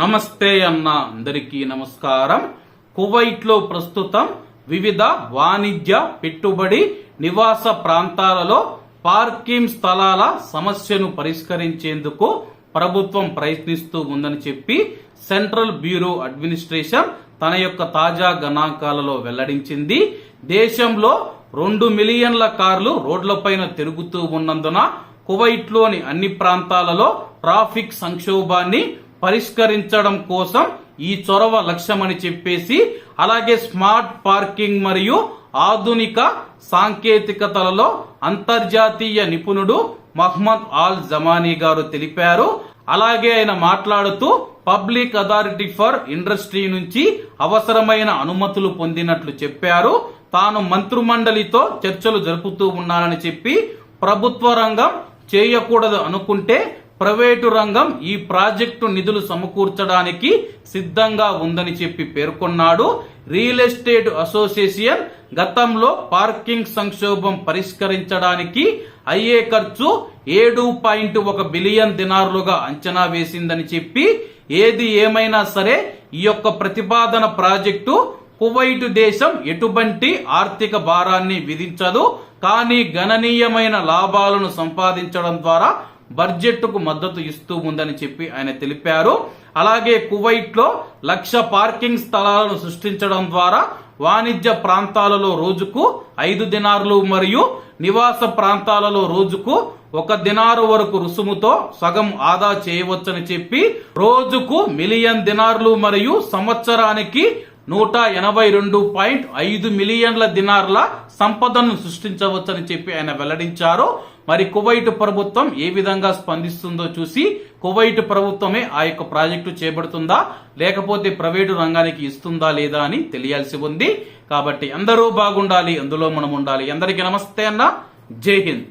నమస్తే అన్న అందరికీ నమస్కారం. కువైట్లో ప్రస్తుతం వివిధ వాణిజ్య పెట్టుబడి నివాస ప్రాంతాలలో పార్కింగ్ స్థలాల సమస్యను పరిష్కరించేందుకు ప్రభుత్వం ప్రయత్నిస్తూ ఉందని చెప్పి సెంట్రల్ బ్యూరో అడ్మినిస్ట్రేషన్ తన యొక్క తాజా గణాంకాలలో వెల్లడించింది. దేశంలో రెండు మిలియన్ల కార్లు రోడ్లపైన తిరుగుతూ ఉన్నందున కువైట్లోని అన్ని ప్రాంతాలలో ట్రాఫిక్ సంక్షోభాన్ని పరిష్కరించడం కోసం ఈ చొరవ లక్ష్యమని చెప్పేసి అలాగే స్మార్ట్ పార్కింగ్ మరియు ఆధునిక సాంకేతికతలలో అంతర్జాతీయ నిపుణుడు మహ్మద్ ఆల్ జమానీ గారు తెలిపారు. అలాగే ఆయన మాట్లాడుతూ పబ్లిక్ అథారిటీ ఫర్ ఇండస్ట్రీ నుంచి అవసరమైన అనుమతులు పొందినట్లు చెప్పారు. తాను మంత్రిమండలితో చర్చలు జరుపుతూ ఉన్నానని చెప్పి ప్రభుత్వ రంగం చేయకూడదు అనుకుంటే ప్రైవేటు రంగం ఈ ప్రాజెక్టు నిధులు సమకూర్చడానికి సిద్ధంగా ఉందని చెప్పి పేర్కొన్నాడు. రియల్ ఎస్టేట్ అసోసియేషన్ గతంలో పార్కింగ్ సంక్షోభం పరిష్కరించడానికి అయ్యే ఖర్చు ఏడు పాయింట్ ఒక బిలియన్ దినార్లుగా అంచనా వేసిందని చెప్పి ఏది ఏమైనా సరే ఈ యొక్క ప్రతిపాదన ప్రాజెక్టు కువైట్ దేశం ఎటువంటి ఆర్థిక భారాన్ని విధించదు. కానీ గణనీయమైన లాభాలను సంపాదించడం ద్వారా బడ్జెట్కు మద్దతు ఇస్తూ ఉందని చెప్పి ఆయన తెలిపారు. అలాగే కువైట్లో లక్ష పార్కింగ్ స్థలాలను సృష్టించడం ద్వారా వాణిజ్య ప్రాంతాలలో రోజుకు ఐదు దినారులు మరియు నివాస ప్రాంతాలలో రోజుకు ఒక దినారు వరకు రుసుముతో సగం ఆదా చేయవచ్చని చెప్పి రోజుకు మిలియన్ దినార్లు మరియు సంవత్సరానికి నూట ఎనభై రెండు పాయింట్ ఐదు మిలియన్ల దినార్ల సంపదను సృష్టించవచ్చని చెప్పి ఆయన వెల్లడించారు. మరి కువైట్ ప్రభుత్వం ఏ విధంగా స్పందిస్తుందో చూసి కువైట్ ప్రభుత్వమే ఆ యొక్క ప్రాజెక్టు చేపడుతుందా? లేకపోతే ప్రైవేటు రంగానికి ఇస్తుందా లేదా అని తెలియాల్సి ఉంది. కాబట్టి అందరూ బాగుండాలి అందులో మనం ఉండాలి. అందరికీ నమస్తే అన్న. జై హింద్.